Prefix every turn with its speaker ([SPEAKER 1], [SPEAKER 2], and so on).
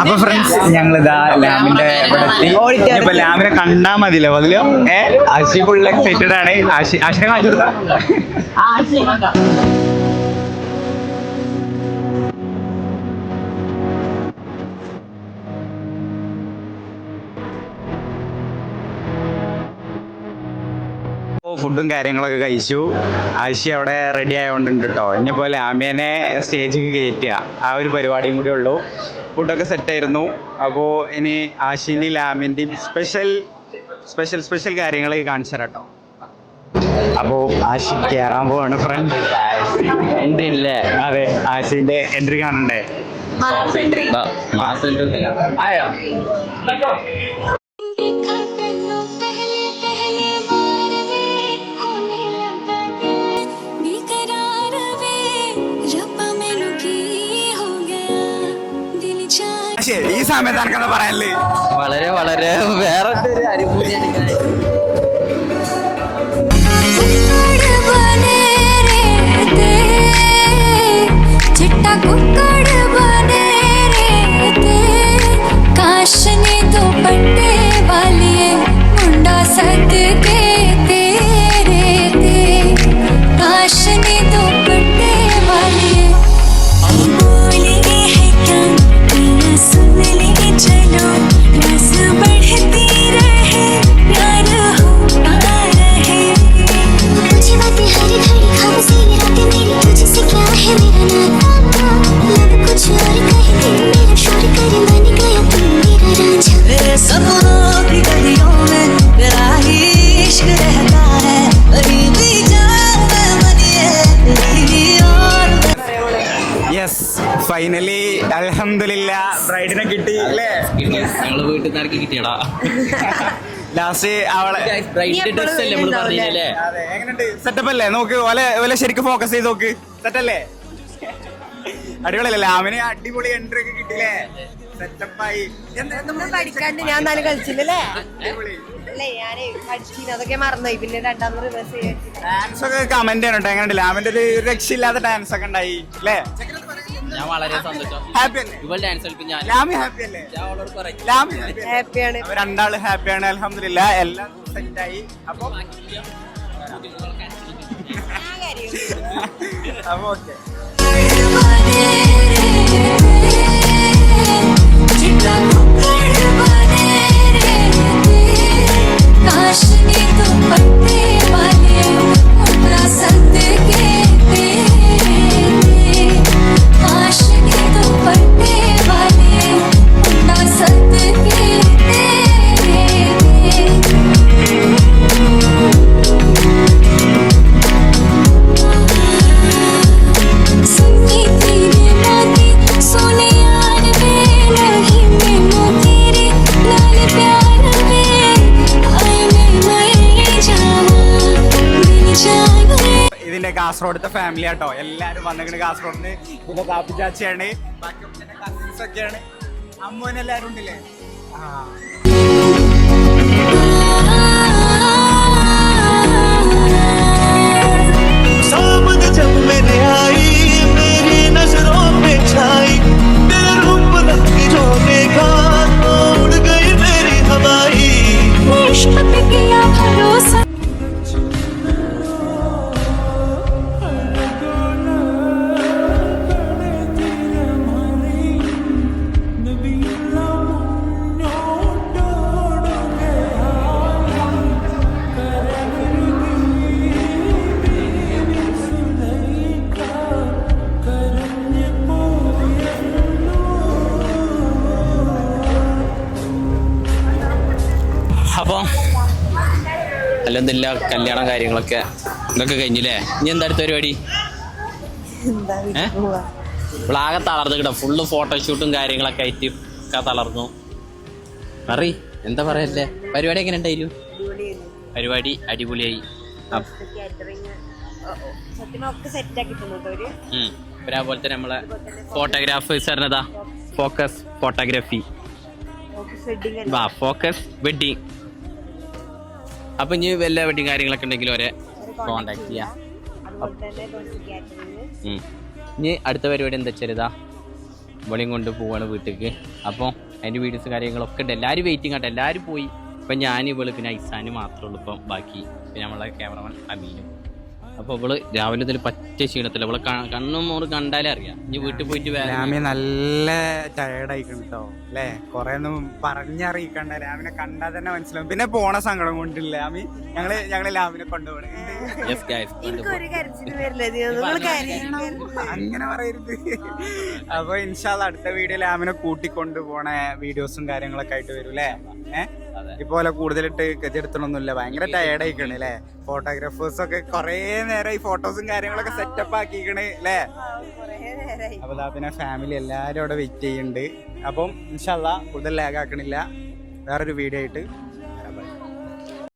[SPEAKER 1] അപ്പൊ ഫ്രണ്ട്സ് ഞങ്ങൾ ഇതാ ലാമിന്റെ ഇവിടെ ഇപ്പൊ ലാമിനെ കണ്ടാ മതിയല്ലോ. അതിലോ ഏ? ആശി ഫുൾ എക്സൈറ്റഡ് ആണ്. ആശി ആശിനെ കാണിച്ചു കൊടുക്കാം ഫുഡും കാര്യങ്ങളൊക്കെ കഴിച്ചു. ആശി അവിടെ റെഡി ആയതുകൊണ്ട് കേട്ടോ ഇനിയിപ്പോൾ ലാമ്യനെ സ്റ്റേജിൽ കയറ്റുക ആ ഒരു പരിപാടിയും കൂടി ഉള്ളൂ. ഫുഡൊക്കെ സെറ്റായിരുന്നു അപ്പോൾ ഇനി ആശിന്റെയും ലാമിന്റെയും സ്പെഷ്യൽ സ്പെഷ്യൽ സ്പെഷ്യൽ കാര്യങ്ങൾ കാണിച്ചു തരാം കേട്ടോ അപ്പോൾ ആശി കയറാൻ പോവാണ് ഫ്രണ്ട്
[SPEAKER 2] എന്തില്ലേ
[SPEAKER 1] അതെ ആശിന്റെ എൻട്രി കാണണ്ടേ? ആയോ? സമയത്ത് എനിക്കത് പറയല്ലേ?
[SPEAKER 2] വളരെ വളരെ വേറെ ഒരു
[SPEAKER 3] ചിട്ട
[SPEAKER 1] കുക്ക ഫൈനലി അലഹമില്ല ബ്രൈഡിനെ കിട്ടി അല്ലേ?
[SPEAKER 2] ഞങ്ങൾ വീട്ടിൽ കിട്ടിയടാ.
[SPEAKER 1] ലാസ്റ്റ് അവളെ
[SPEAKER 2] ഡ്രസ് അല്ലേ നമ്മൾ പറഞ്ഞില്ലേ?
[SPEAKER 1] സെറ്റപ്പ് അല്ലേ? നോക്ക് ഓലെ ഓലെ ശരിക്കും ഫോക്കസ് ചെയ്ത് നോക്ക്. സെറ്റല്ലേ അടിപൊളിയല്ലേ? ലാമിന് അടിപൊളി എൻട്രി ഒക്കെ കിട്ടിയില്ലേ? സെറ്റപ്പായി
[SPEAKER 4] പഠിക്കാണ്ട് ഞാൻ
[SPEAKER 1] നാല്
[SPEAKER 4] അല്ലേ? ഞാനേ പഠിച്ചിന് അതൊക്കെ മറന്നുപോയി. പിന്നെ രണ്ടാമത് റിവേഴ്സ്
[SPEAKER 1] ഡാൻസ് ഒക്കെ കമന്റ് ആണ് കേട്ടോ എങ്ങനെയുണ്ട്? ലാമിന്റെ ഒരു രക്ഷയില്ലാത്ത ഡാൻസ് ഒക്കെ ഉണ്ടായി അല്ലേ?
[SPEAKER 2] ഞാൻ വളരെ സന്തോഷം.
[SPEAKER 1] ഹാപ്പി അല്ലേ?
[SPEAKER 2] ഇവൾ ഡാൻസ് കളിക്കും ഞാൻ
[SPEAKER 1] ലാമി ഹാപ്പി അല്ലേ?
[SPEAKER 2] ഞാൻ അവളോട് പറയും.
[SPEAKER 1] ലാമി അല്ലേ?
[SPEAKER 4] ഹാപ്പിയാണ്
[SPEAKER 1] അപ്പൊ രണ്ടാൾ ഹാപ്പിയാണ് അലഹമില്ല എല്ലാം സെറ്റായി അപ്പൊ അപ്പൊ ഓക്കെ കാസർഗോഡത്തെ ഫാമിലി ആട്ടോ. എല്ലാരും വന്നിട്ട് കാസർഗോഡിന് പിന്നെ കാപ്പി ചാച്ചയാണ്. ബാക്കി എന്റെ കസിൻസ് ഒക്കെയാണ്. അമ്മൂന് എല്ലാരും ഉണ്ടല്ലേ? ആ.
[SPEAKER 2] അല്ലെന്നില്ല കല്യാണം കാര്യങ്ങളൊക്കെ? ഇതൊക്കെ കഴിഞ്ഞില്ലേ? ഇനി എന്താ അടുത്ത പരിപാടി? ഇവളാകെ തളർന്നു കിട്ടാം ഫുള്ള് ഫോട്ടോഷൂട്ടും കാര്യങ്ങളൊക്കെ ആയിട്ട് ഒക്കെ തളർന്നു. അറി എന്താ പറയല്ലേ? പരിപാടി എങ്ങനെ ഉണ്ടായിരുന്നു? പരിപാടി അടിപൊളിയായി.
[SPEAKER 4] തന്നു.
[SPEAKER 2] തന്നെ നമ്മളെ ഫോട്ടോഗ്രാഫേഴ്സ് സാറിനതാ ഫോക്കസ് ഫോട്ടോഗ്രാഫി ഫോക്കസ് വെഡിങ് അപ്പൊ ഇനി വല്ല വെഡിങ് കാര്യങ്ങളൊക്കെ ഉണ്ടെങ്കിൽ ഒരേ കോണ്ടാക്ട് ചെയ്യാം. ഇനി അടുത്ത പരിപാടി എന്താ ചെറുതാ? ഇവളെയും കൊണ്ട് പോവാണ് വീട്ടിലേക്ക്. അപ്പോൾ അതിന്റെ വീഡിയോസ് കാര്യങ്ങളൊക്കെ ഉണ്ട്. എല്ലാവരും വെയിറ്റിംഗ് ആട്ടെ. എല്ലാവരും പോയി. ഇപ്പം ഞാൻ ഇവൾ പിന്നെ ഐസാന് മാത്രമേ ഉള്ളൂ. ഇപ്പം ബാക്കി പിന്നെ നമ്മളെ ക്യാമറമാൻ അമീനും. അപ്പോൾ ഇവൾ രാവിലെ ഇതിൽ പറ്റ ക്ഷീണത്തില്ല ഇവളെ കണ്ണും മോറ് കണ്ടാലേ അറിയാം. ഇനി വീട്ടിൽ പോയിട്ട് വേറെ
[SPEAKER 5] നല്ല ടയേർഡ് ആയിക്കണം കേട്ടോ അല്ലേ? കൊറേ ഒന്നും പറഞ്ഞറിയിക്കണ്ട. രാമിനെ കണ്ടാൽ തന്നെ മനസ്സിലാവും. പിന്നെ പോണ സങ്കടം കൊണ്ടില്ല. രാമി ഞങ്ങൾ ഞങ്ങൾ രാമിനെ കൊണ്ടുപോകണം അങ്ങനെ പറയരുത്. അപ്പൊ ഇൻഷാൽ അടുത്ത വീഡിയോ ലാമിനെ കൂട്ടി പോണ വീഡിയോസും കാര്യങ്ങളൊക്കെ ആയിട്ട് വരും അല്ലേ ഏഹ്
[SPEAKER 2] അതെ.
[SPEAKER 5] ഇതുപോലെ കൂടുതലിട്ട് ഗതിയെടുത്തണമൊന്നുമില്ല ഭയങ്കര ടയർഡായിക്കണല്ലേ ഫോട്ടോഗ്രാഫേഴ്സ് ഒക്കെ കൊറേ നേരം ഈ ഫോട്ടോസും കാര്യങ്ങളൊക്കെ സെറ്റപ്പ് ആക്കിക്കണ് അല്ലേ
[SPEAKER 4] നേരമായി
[SPEAKER 5] അപ്പൊ പിന്നെ ഫാമിലി എല്ലാരും അവിടെ വെയിറ്റ് ചെയ്യുന്നുണ്ട് അപ്പം ഇൻഷല്ല കൂടുതൽ ലാഗ് ആക്കണില്ല. വേറൊരു വീഡിയോ ആയിട്ട്